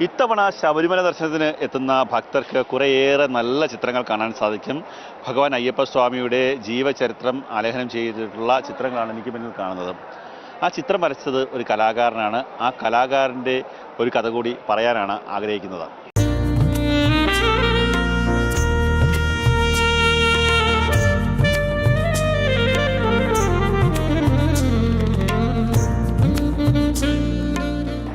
ഇത്തവണ ശബരിമല ദർശനത്തിന് എത്തുന്ന ഭക്തർക്ക് കുറേയേറെ നല്ല ചിത്രങ്ങൾ കാണാൻ സാധിക്കും. ഭഗവാൻ അയ്യപ്പസ്വാമിയുടെ ജീവചരിത്രം ആലേഖനം ചെയ്തിട്ടുള്ള ചിത്രങ്ങളാണ് എനിക്ക് മുന്നിൽ കാണുന്നത്. ആ ചിത്രം വരച്ചത് ഒരു കലാകാരനാണ്. ആ കലാകാരന്റെ ഒരു കഥ കൂടി പറയാനാണ് ആഗ്രഹിക്കുന്നത്.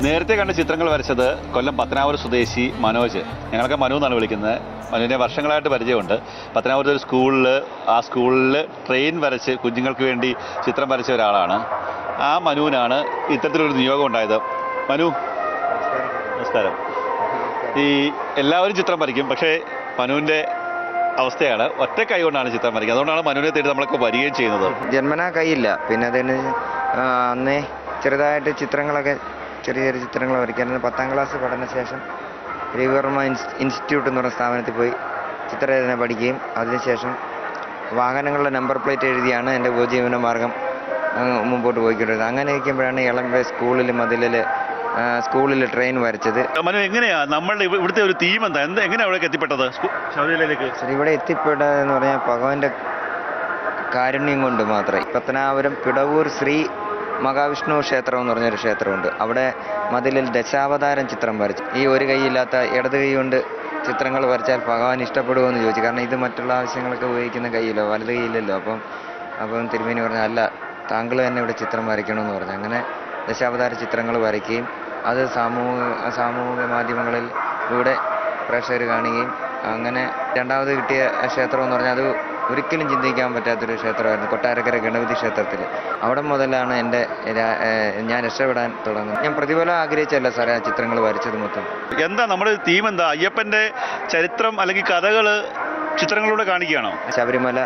നേരത്തെ കണ്ട ചിത്രങ്ങൾ വരച്ചത് കൊല്ലം പത്തനാപുരം സ്വദേശി മനോജ്. ഞങ്ങളൊക്കെ മനു എന്നാണ് വിളിക്കുന്നത്. മനുവിനെ വർഷങ്ങളായിട്ട് പരിചയമുണ്ട്. പത്തനാപുരത്ത് ഒരു സ്കൂളിൽ ആ സ്കൂളിൽ ട്രെയിൻ വരച്ച് കുഞ്ഞുങ്ങൾക്ക് വേണ്ടി ചിത്രം വരച്ച ഒരാളാണ്. ആ മനുവിനാണ് ഇത്തരത്തിലൊരു നിയോഗം ഉണ്ടായത്. മനു നമസ്കാരം. ഈ എല്ലാവരും ചിത്രം വരയ്ക്കും. പക്ഷേ മനുവിന്റെ അവസ്ഥയാണ് ഒറ്റ കൈ കൊണ്ടാണ് ചിത്രം വരയ്ക്കുക. അതുകൊണ്ടാണ് മനുവിനെ തേടി നമ്മളൊക്കെ വരികയും ചെയ്യുന്നത്. ജന്മനാ കൈയില്ല. പിന്നെ അതിന് അന്നേ ചെറുതായിട്ട് ചിത്രങ്ങളൊക്കെ ചെറിയ ചെറിയ ചിത്രങ്ങൾ വരയ്ക്കാൻ. പത്താം ക്ലാസ് പഠനശേഷം രവിവർമ്മ ഇൻസ്റ്റിറ്റ്യൂട്ട് എന്ന് പറഞ്ഞ സ്ഥാപനത്തിൽ പോയി ചിത്രരചന പഠിക്കുകയും അതിനുശേഷം വാഹനങ്ങളുടെ നമ്പർ പ്ലേറ്റ് എഴുതിയാണ് എന്റെ ഉപജീവന മാർഗം മുമ്പോട്ട് പോയിക്കൊണ്ടിരുന്നത്. അങ്ങനെ ഇരിക്കുമ്പോഴാണ് ഇളമ്പേ സ്കൂളിൽ മതിലിൽ സ്കൂളിൽ ട്രെയിൻ വരച്ചത്. മനു എങ്ങനെയാ? നമ്മളുടെ ഇവിടുത്തെ ഒരു തീം എന്താ? എന്താ എങ്ങനെയാ അവിടേക്ക് എത്തിപ്പെട്ടത്? ശബരിമലയിലേക്ക്. ഇവിടെ ഇവിടെ എത്തിപ്പെട്ടതെന്ന് പറഞ്ഞാൽ ഭഗവാന്റെ കാരുണ്യം കൊണ്ട് മാത്രമേ പത്തനാപുരം പിടവൂർ ശ്രീ മഹാവിഷ്ണു ക്ഷേത്രം എന്ന് പറഞ്ഞൊരു ക്ഷേത്രമുണ്ട്. അവിടെ മതിലിൽ ദശാവതാരം ചിത്രം വരച്ചു ഈ ഒരു കൈയില്ലാത്ത ഇടത് കൈ കൊണ്ട് ചിത്രങ്ങൾ വരച്ചാൽ ഭഗവാൻ ഇഷ്ടപ്പെടുമോ എന്ന് ചോദിച്ചു. കാരണം ഇത് മറ്റുള്ള ആവശ്യങ്ങളൊക്കെ ഉപയോഗിക്കുന്ന കൈയില്ലോ വലത് കൈയില്ലല്ലോ അപ്പം അപ്പം തിരുമേനി പറഞ്ഞു അല്ല താങ്കൾ തന്നെ ഇവിടെ ചിത്രം വരയ്ക്കണമെന്ന് പറഞ്ഞു. അങ്ങനെ ദശാവതാര ചിത്രങ്ങൾ വരയ്ക്കുകയും അത് സാമൂഹിക സാമൂഹിക മാധ്യമങ്ങളിലൂടെ പ്രേക്ഷകർ കാണുകയും അങ്ങനെ രണ്ടാമത് കിട്ടിയ ക്ഷേത്രം എന്ന് പറഞ്ഞാൽ അത് ഒരിക്കലും ചിന്തിക്കാൻ പറ്റാത്തൊരു ക്ഷേത്രമായിരുന്നു. കൊട്ടാരക്കര ഗണപതി ക്ഷേത്രത്തിൽ അവിടെ മുതലാണ് എന്റെ ഞാൻ രക്ഷപ്പെടാൻ തുടങ്ങുന്നത്. ഞാൻ പ്രതിഫലം ആഗ്രഹിച്ചല്ല സാറേ ആ ചിത്രങ്ങൾ വരച്ചത് മൊത്തം. എന്താ നമ്മുടെ തീം എന്താ? അയ്യപ്പന്റെ ചരിത്രം അല്ലെങ്കിൽ കഥകൾ ചിത്രങ്ങളിലൂടെ കാണിക്കുകയാണോ? Sabarimala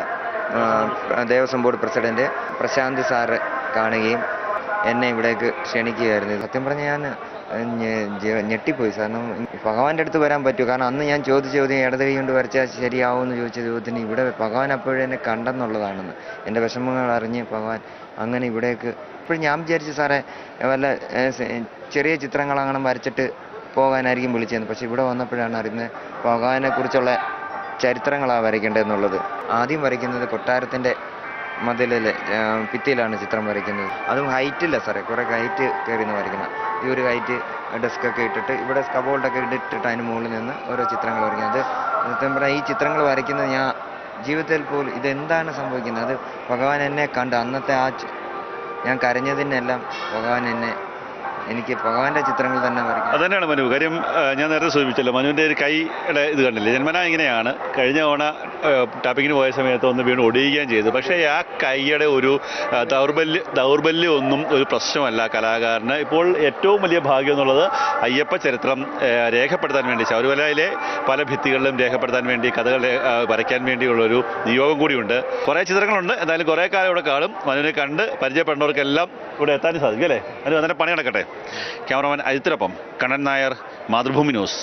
Devaswom board president Prashanth sir കാണുകയും എന്നെ ഇവിടേക്ക് ക്ഷണിക്കുകയായിരുന്നു. സത്യം പറഞ്ഞാൽ ഞാൻ ഞെട്ടിപ്പോയി. കാരണം ഭഗവാന്റെ അടുത്ത് വരാൻ പറ്റൂ. കാരണം അന്ന് ഞാൻ ചോദിച്ച ചോദ്യം ഇടത് കൈ കൊണ്ട് വരച്ചാൽ ശരിയാവുമെന്ന് ചോദിച്ച ചോദ്യത്തിന് ഇവിടെ ഭഗവാൻ അപ്പോഴും എന്നെ കണ്ടെന്നുള്ളതാണെന്ന്. എന്റെ വിഷമങ്ങൾ അറിഞ്ഞ് ഭഗവാൻ അങ്ങനെ ഇവിടേക്ക് ഇപ്പോഴും ഞാൻ വിചാരിച്ചു സാറേ വല്ല ചെറിയ ചിത്രങ്ങൾ അങ്ങനെ വരച്ചിട്ട് പോകാനായിരിക്കും വിളിച്ചതെന്ന്. പക്ഷെ ഇവിടെ വന്നപ്പോഴാണ് അറിയുന്നത് ഭഗവാനെ കുറിച്ചുള്ള ചരിത്രങ്ങളാണ് വരയ്ക്കേണ്ടതെന്നുള്ളത്. ആദ്യം വരയ്ക്കുന്നത് കൊട്ടാരത്തിന്റെ മതിലിൽ ഭിത്തിയിലാണ് ചിത്രം വരയ്ക്കുന്നത്. അതും ഹൈറ്റില്ല സാറേ. കുറേ ഹൈറ്റ് കയറി നിന്ന് വരയ്ക്കുന്നത് ഈ ഒരു ഹൈറ്റ് ഡെസ്ക് ഒക്കെ ഇട്ടിട്ട് ഇവിടെ സ്കബോൾഡൊക്കെ ഇട്ടിട്ട് അതിന് മുകളിൽ നിന്ന് ഓരോ ചിത്രങ്ങൾ വരയ്ക്കുന്നത് സത്യം പറഞ്ഞാൽ ഈ ചിത്രങ്ങൾ വരയ്ക്കുന്നത് ഞാൻ ജീവിതത്തിൽ പോലും ഇതെന്താണ് സംഭവിക്കുന്നത്? അത് ഭഗവാൻ എന്നെ കണ്ട് അന്നത്തെ ആ ഞാൻ കരഞ്ഞതിനെല്ലാം ഭഗവാൻ എന്നെ എനിക്ക് ഭഗവാന്റെ ചിത്രങ്ങൾ തന്നെ വരയ്ക്കാം. തന്നെയാണ് മനു. കാര്യം ഞാൻ നേരത്തെ സൂചിപ്പിച്ചല്ലോ മനുവിന്റെ ഒരു കൈയുടെ ഇത് കണ്ടില്ലേ? ജന്മന ഇങ്ങനെയാണ്. കഴിഞ്ഞ തവണ ടാപ്പിങ്ങിന് പോയ സമയത്ത് ഒന്ന് വീണ് ഒടിയുകയും ചെയ്തു. പക്ഷേ ആ കൈയുടെ ഒരു ദൗർബല്യ ദൗർബല്യം ഒന്നും ഒരു പ്രശ്നമല്ല കലാകാരന്. ഇപ്പോൾ ഏറ്റവും വലിയ ഭാഗ്യം എന്നുള്ളത് അയ്യപ്പ ചരിത്രം രേഖപ്പെടുത്താൻ വേണ്ടി ശബരിമലയിലെ പല ഭിത്തികളിലും രേഖപ്പെടുത്താൻ വേണ്ടി കഥകൾ വരയ്ക്കാൻ വേണ്ടിയുള്ളൊരു നിയോഗം കൂടിയുണ്ട്. കുറേ ചിത്രങ്ങളുണ്ട്. എന്തായാലും കുറേ കാലം ഇവിടെ കാണും. മനുവിനെ കണ്ട് പരിചയപ്പെടുന്നവർക്കെല്ലാം ഇവിടെ എത്താനും സാധിക്കും അല്ലേ? അതിന് അതിനെ പണി നടക്കട്ടെ? ക്യാമറമാൻ അജിത്തിനൊപ്പം കണ്ണൻ നായർ മാതൃഭൂമി ന്യൂസ്.